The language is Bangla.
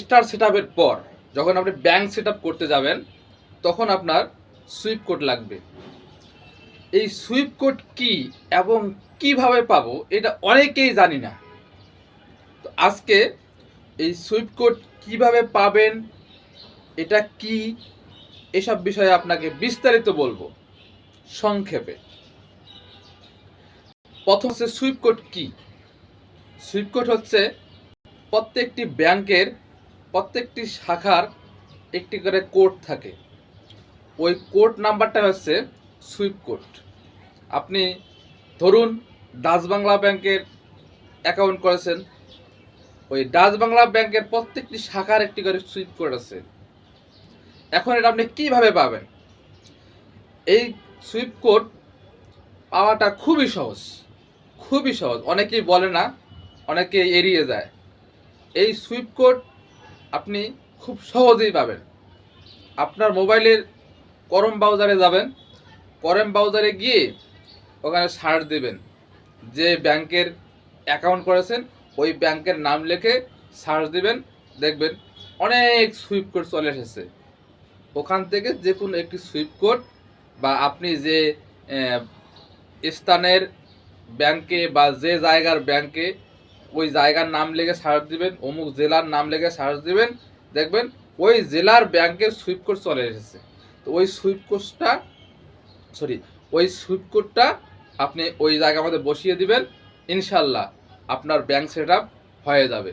স্টার সেট পর যখন আপনি ব্যাংক সেট করতে যাবেন, তখন আপনার সুইপ কোড লাগবে। এই সুইপ কোড কি এবং কীভাবে পাবো, এটা অনেকেই জানি না। তো আজকে এই সুইপ কোড কীভাবে পাবেন, এটা কি, এসব বিষয়ে আপনাকে বিস্তারিত বলব। সংক্ষেপে। প্রথম হচ্ছে সুইপ কোড কি? সুইপ কোড হচ্ছে প্রত্যেকটি ব্যাংকের প্রত্যেকটি শাখার একটি করে কোড থাকে। ওই কোড নাম্বারটা হচ্ছে সুইপ কোড। আপনি ধরুন ডাচ বাংলা ব্যাংকের অ্যাকাউন্ট করেছেন, ওই ডাচ বাংলা ব্যাংকের প্রত্যেকটি শাখার একটি করে সুইপ কোড আছে। এখন এটা আপনি কীভাবে পাবেন? এই সুইপ কোড পাওয়াটা খুবই সহজ খুবই সহজ। অনেকেই বলে না অনেকে এড়িয়ে যায়। এই সুইপ কোড আপনি খুব সহজেই পাবেন। আপনার মোবাইলের করম ব্রাউজারে যাবেন করম ব্রাউজারে গিয়ে ওখানে সার্চ দেবেন, যে ব্যাংকের অ্যাকাউন্ট করেছেন, ওই ব্যাংকের নাম লিখে সার্চ দেবেন, দেখবেন অনেক সুইপ কোড চলে এসেছে। ওখান থেকে যে কোনো একটি সুইপ কোড বা আপনি যে স্থানের ব্যাংকে বা যে জায়গার ব্যাংকে ওই জায়গার নাম লেগে সার্চ দিবেন, অমুক জেলার নাম লেগে সার্চ দিবেন, দেখবেন ওই জেলার ব্যাংকের সুইপ কোড চলে এসেছে। তো ওই সুইপ কোডটা সরি ওই সুইপ কোডটা আপনি ওই জায়গার মধ্যে বসিয়ে দিবেন, ইনশাল্লাহ আপনার ব্যাংক সেট হয়ে যাবে।